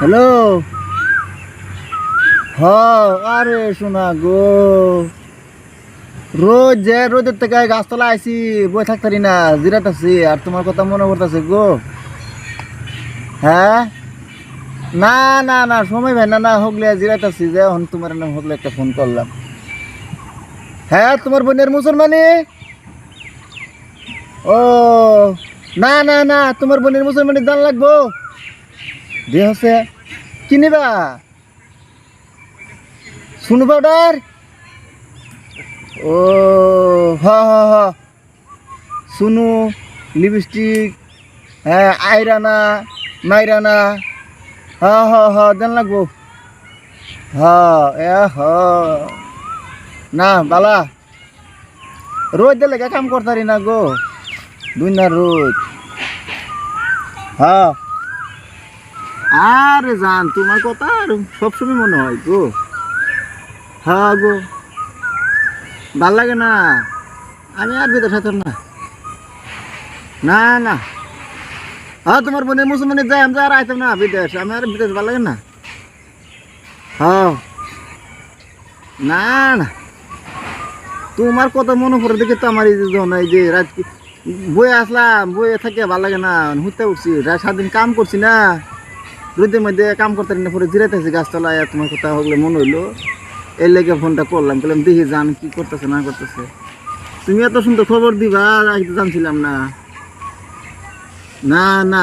Hello? হ আরে শোনা গো। রোজ যে রোদের থেকে গাছতলা আইছি বই থাকতারি না, জিরাত আছি, আর তোমার কথা মনে পড়তেছে গো। হ্যাঁ? না না না, সময় ভাই না না, হগলে জিরাতাছি যে এখন তোমার নাম হগলে একটা ফোন করলাম। হ্যাঁ তোমার বোনের মুসলমানি? ও, না না না, তোমার বোনের মুসলমানি দান লাগবো? দিয়ে হচ্ছে কি নিবা? শুনু পাউডার ও, হ হ লিপস্টিক হ্যাঁ আইরানা, মাইরানা। হ হ হ, দেন লাগবো। হ না, বালা। রোজ দিলে কাম করতারি না গো? দুই না রোজ। হ্যাঁ আরে জান, তোমার কথা আর সবসময় মনে হয় গো। হ্যাঁ গো। ভালো লাগে না? আমি আর বিদেশ হতাম না। না না। হ্যাঁ তোমার বোনের মুসলমানের যাই আমি আর আইতাম না বিদেশ, আমি আর বিদেশ ভালো লাগে না। হ্যাঁ না না। তোমার কথা মনে পড়ে দেখে তো আমার এই যে এই যে রাত বয়ে আসলাম, বয়ে থাকে, ভালো লাগে না হুতে উঠছি, রাত সারাদিন কাম করছি না। রোদের মধ্যে কাম করতে না, পরে জিরাইতেছি গাছতলায় তোমার কথা হলে মনে হইল, এর লেগে ফোনটা করলাম, বললাম, দেখি জান কি করতেছে, না করতেছে। তুমি এত সুন্দর খবর দিবা আগে তো জানছিলাম না। না না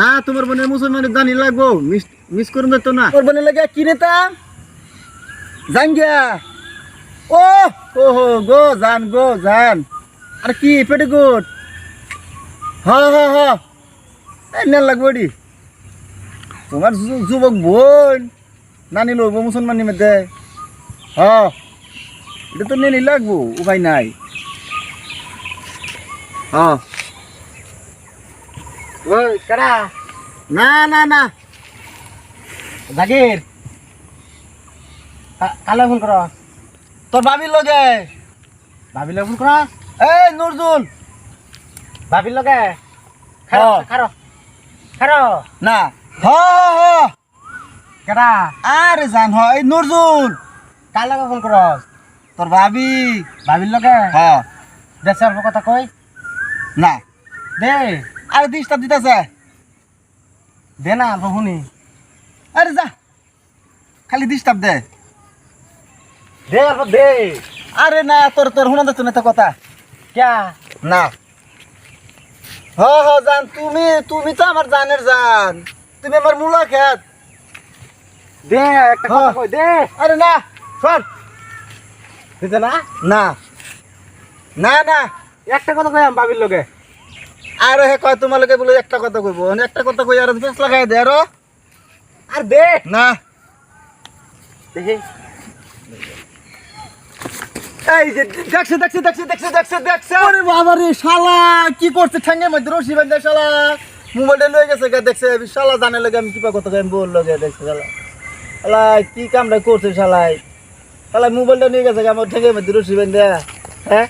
না, তোমার বোনের মুসলমানের জানি লাগবো, মিস মিস করুন তো না। তোর বোনের লাগে কি নেতা জাঙ্গিয়া ও ও হো গো, জান গো, জান। আর কি পেটে গুড হ হ। হ নেল লাগবো তোমার যুবক বোন। নানি লোক মুসলমানি মধ্যে হ। এটা তো নেনি লাগবো উপায় নাই। হ। কারা? না না না। জাগির কালে ফোন কর। তোর ভাবির লগে। ভাবিলে ফোন কর। এই নুরজুল। ভাবির লগে। খারো। খারো। খারো। না। হ হ কারা আরে জান হ এই নুরজুল কার লগে ফোন কর তোর ভাবি ভাবির লগে? হ। দেশের কথা কই? না। দে আরে ডিস্টার্ব দিতেছে। দে না বহুনি আরে যা। খালি ডিস্টার্ব দে। দে দে। আরে না তোর তোর শোনা যাচ্ছে না তো কথা। ক্যা? না। হ হ জান তুমি তুমি তো আমার জানের জান। তুমি আমার মূলা খেত। দে একটা কথা হ্যাঁ। কই দে। আরে না শোন। দিতে না? না। না না। একটা কথা কই আমি ভাবির লগে? আরে হে কয় তোমালোকে বলে একটা কথা কইব। একটা কথা কই আর ফেস লাগাই দে আরও। আর দে। না। দেখি। এই যে দেখছে দেখছে দেখছে দেখছে দেখছে দেখছে। আরে বাবা রে শালা কি করছে ঠ্যাঙ্গের মধ্যে? রশি বান্ধা শালা। মোবাইলটা লয়ে গেছে গা, দেখছে শালা জানে লাগে আমি কিপা কথা আমি বল লগে দেখছে শালা। শালা, কি কামটা করছে শালাই শালা, মোবাইলটা নিয়ে গেছে গা, আমার ঠেকে মধ্যে রসি বান্ধা হ্যাঁ?